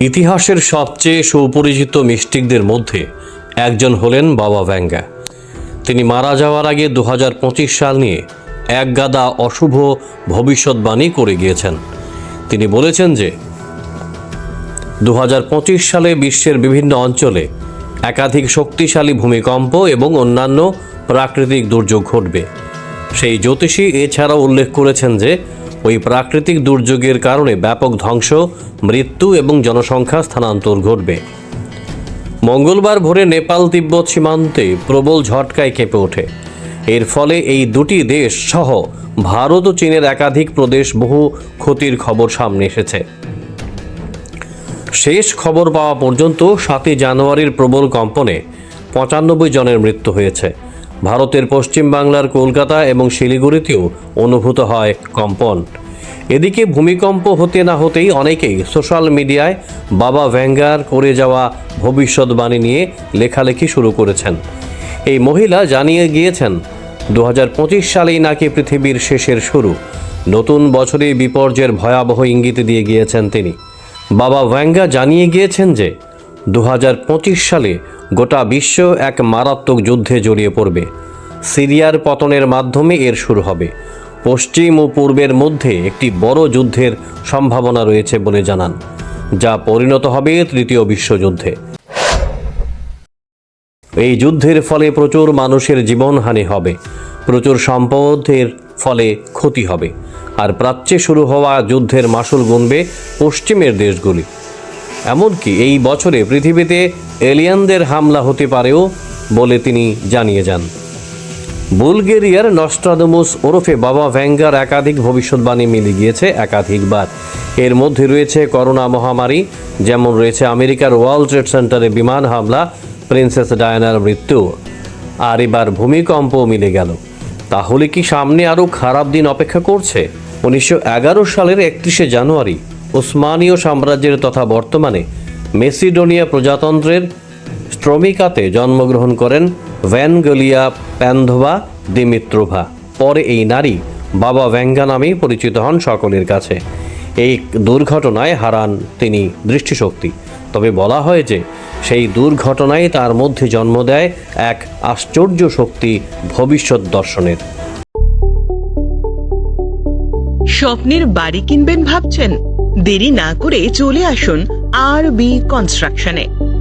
ইতিহাসের সবচেয়ে সুপরিচিত মিষ্টিকদের মধ্যে একজন হলেন বাবা ভ্যাঙ্গা। তিনি মারা যাওয়ার আগে দুহাজার পঁচিশ সাল নিয়ে এক গাদা অশুভ ভবিষ্যৎবাণী করে গিয়েছেন। তিনি বলেছেন যে দু হাজার পঁচিশ সালে বিশ্বের বিভিন্ন অঞ্চলে একাধিক শক্তিশালী ভূমিকম্প এবং অন্যান্য প্রাকৃতিক দুর্যোগ ঘটবে। সেই জ্যোতিষী এছাড়াও উল্লেখ করেছেন যে ওই প্রাকৃতিক দুর্যোগের কারণে ব্যাপক ধ্বংস, মৃত্যু এবং জনসংখ্যা স্থানান্তর ঘটবে। মঙ্গলবার ভোরে নেপাল তিব্বত সীমান্তে প্রবল ঝটকায় কেঁপে ওঠে। এর ফলে এই দুটি দেশ সহ ভারত ও চীনের একাধিক প্রদেশ বহু ক্ষতির খবর সামনে এসেছে। শেষ খবর পাওয়া পর্যন্ত সাতই জানুয়ারির প্রবল কম্পনে পঁচানব্বই জনের মৃত্যু হয়েছে। ভারতের পশ্চিম বাংলার কলকাতা এবং শিলিগুড়িতেও অনুভূত হয় কম্পন। এদিকে ভূমিকম্প হতে না হতেই অনেকেই সোশ্যাল মিডিয়ায় বাবা ভ্যাঙ্গার করে যাওয়া ভবিষ্যৎবাণী নিয়ে লেখালেখি শুরু করেছেন। এই মহিলা জানিয়ে গিয়েছেন দু হাজার পঁচিশ সালেই নাকি পৃথিবীর শেষের শুরু। নতুন বছরে বিপর্যয়ের ভয়াবহ ইঙ্গিত দিয়ে গিয়েছেন তিনি। বাবা ভ্যাঙ্গা জানিয়ে গিয়েছেন যে দু হাজার পঁচিশ সালে গোটা বিশ্ব এক মারাত্মক যুদ্ধে জড়িয়ে পড়বে। সিরিয়ার পতনের মাধ্যমে এর শুরু হবে। পশ্চিম ও পূর্বের মধ্যে একটি বড় যুদ্ধের সম্ভাবনা রয়েছে বলে জানান, যা পরিণত হবে তৃতীয় বিশ্বযুদ্ধে। এই যুদ্ধের ফলে প্রচুর মানুষের জীবনহানি হবে। প্রচুর সম্পদের ফলে ক্ষতি হবে। আর প্রাচ্যে শুরু হওয়া যুদ্ধের মাসুল গুনবে পশ্চিমের দেশগুলি। এমনকি এই বছরে পৃথিবীতে এলিয়ানদের হামলা হতে পারেও বলে তিনি জানিয়ে যান। বুলগেরিয়ার নস্ট্রাদমুস ওরফে বাবা ভ্যাঙ্গার একাধিক ভবিষ্যৎবাণী মিলে গিয়েছে একাধিকবার। এর মধ্যে রয়েছে করোনা মহামারী, যেমন রয়েছে আমেরিকার ওয়ার্ল্ড ট্রেড সেন্টারে বিমান হামলা, প্রিন্সেস ডায়ানার মৃত্যু, আর এবার ভূমিকম্প মিলে গেল। তাহলে কি সামনে আরও খারাপ দিন অপেক্ষা করছে? উনিশশো এগারো সালের একত্রিশে জানুয়ারি, ওসমানীয় সাম্রাজ্যের তথা বর্তমানে মেসিডোনিয়া প্রজাতন্ত্রের স্ট্রমিকাতে জন্মগ্রহণ করেন ভ্যানগলিয়া প্যান্ধোভা দিমিত্রোভা। পরে এই নারী বাবা ভ্যাঙ্গা নামেই পরিচিত হন সকলের কাছে। এই দুর্ঘটনায় হারান তিনি দৃষ্টিশক্তি। তবে বলা হয় যে সেই দুর্ঘটনায় তার মধ্যে জন্ম দেয় এক আশ্চর্য শক্তি ভবিষ্যৎ দর্শনের। স্বপ্নের বাড়ি কিনবেন ভাবছেন? দেরি না করে চলে আসুন আর বি কনস্ট্রাকশনে।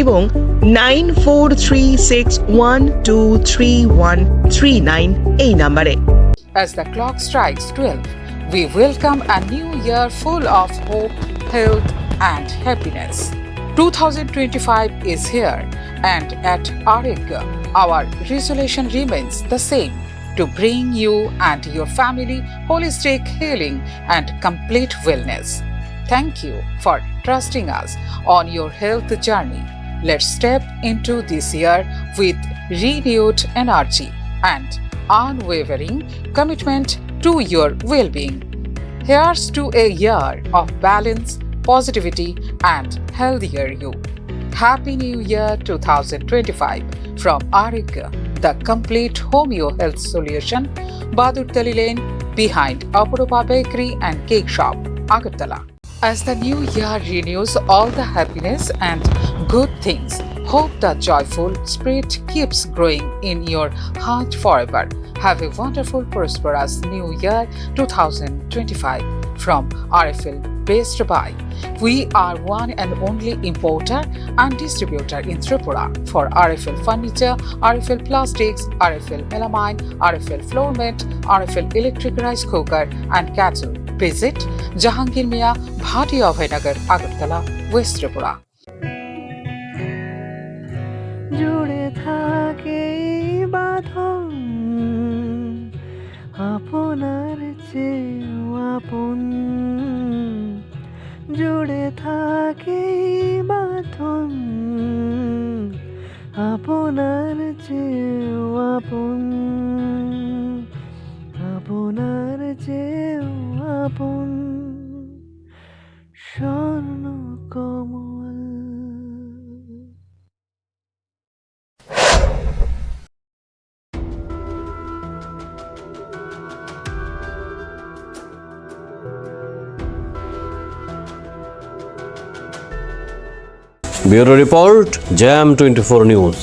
এবং nine four three six one two three one three nine এই নাম্বারে As the clock strikes 12, we welcome a new year full of hope, health, and happiness. 2025 is here, and at Ariga, our resolution remains the same to bring you and your family holistic healing and complete wellness. Thank you for trusting us on your health journey. Let's step into this year with renewed energy and unwavering commitment to your well being. Here's to a year of balance, positivity, and healthier you. Happy New Year 2025 from Arika, the complete homeo health solution, Badur Lane, behind Apuropa Bakery and Cake Shop, Agartala. As the new year renews all the happiness and good things, hope the joyful spirit keeps growing in your heart forever. Have a wonderful, prosperous new year 2025. from RFL based by. We are one and only importer and distributor in Tripura for RFL furniture, RFL plastics, RFL melamine, RFL floor mat, RFL electric rice cooker and kettle. Visit Jahangir Mia Bhati Abhaynagar, Agartala, West Tripura. জুড়ে থাকে বাঁধন আপনার চেয়েও আপন জুড়ে থাকে বাঁধন আপনার চেয়েও আপন আপনার চেয়েও আপন Swarna Kamal. Bureau report jam twenty four news.